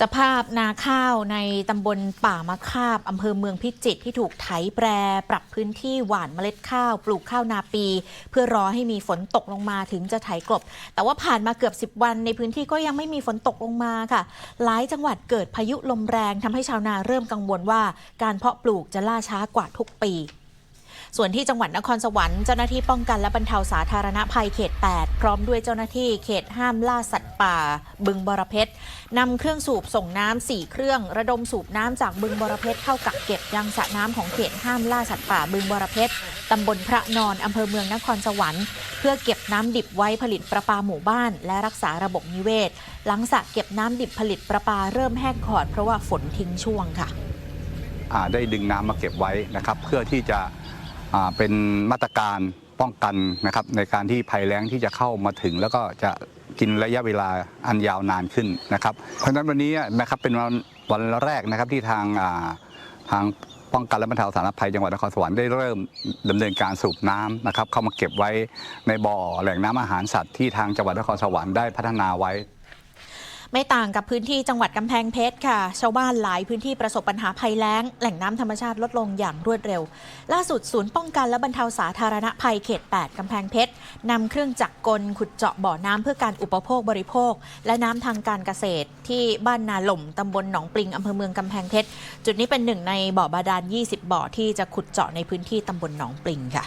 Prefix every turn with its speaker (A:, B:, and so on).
A: สภาพนาข้าวในตำบลป่ามะคาบอำเภอเมืองพิจิตรที่ถูกไถแปร ปรับพื้นที่หว่านเมล็ดข้าวปลูกข้าวนาปี เพื่อรอให้มีฝนตกลงมาถึงจะไถกลบ แต่ว่าผ่านมาเกือบ 10 วันในพื้นที่ก็ยังไม่มีฝนตกลงมาค่ะ หลายจังหวัดเกิดพายุลมแรงทำให้ชาวนาเริ่มกังวลว่า การเพาะปลูกจะล่าช้ากว่าทุกปี ส่วนที่จังหวัดนครสวรรค์เจ้าหน้าที่ป้องกันและบรรเทาสาธารณภัยเขต 8 พร้อมด้วยเจ้าหน้าที่เขตห้ามล่าสัตว์ป่า บึงบรเพชรนำเครื่องสูบส่งน้ำสี่เครื่อง ระดมสูบน้ำจากบึงบรเพชรเข้ากักเก็บยังสระน้ำของเขตห้ามล่าสัตว์ป่าบึงบรเพชรตำบลพระนอนอำเภอเมืองนครสวรรค์เพื่อเก็บน้ำดิบไว้ผลิตประปาหมู่บ้าน และรักษาระบบนิเวศ หลังสระเก็บน้ำดิบผลิตประปาเริ่มแห้งขอด เพราะว่าฝนทิ้งช่วงค่ะ
B: ได้ดึงน้ำมาเก็บไว้นะครับ เพื่อที่จะ เป็นมาตรการป้องกันนะครับในการที่ภัยแล้งที่จะเข้ามาถึง แล้วก็จะกินระยะเวลาอันยาวนานขึ้นนะครับ เพราะฉะนั้นวันนี้นะครับเป็นวันวันแรกนะครับที่ทางทางป้องกันและบรรเทาสาธารณภัยจังหวัดนครสวรรค์ได้เริ่มดำเนินการสูบน้ำนะครับเข้ามาเก็บไว้ในบ่อแหล่งน้ำอาหารสัตว์ที่ทางจังหวัดนครสวรรค์ได้พัฒนาไว้
A: ไม่ต่างกับพื้นที่จังหวัดกำแพงเพชรค่ะ ชาวบ้านหลายพื้นที่ประสบปัญหาภัยแล้ง แหล่งน้ำธรรมชาติลดลงอย่างรวดเร็ว ล่าสุดศูนย์ป้องกันและบรรเทาสาธารณภัยเขต 8กำแพงเพชรนำเครื่องจักรกลขุดเจาะบ่อน้ำเพื่อการอุปโภคบริโภค และน้ำทางการเกษตร ที่บ้านนาหล่มตำบลหนองปลิงอำเภอเมืองกำแพงเพชรจุดนี้เป็นหนึ่งในบ่อบาดาล 20 บ่อที่จะขุดเจาะในพื้นที่ตำบลหนองปลิงค่ะ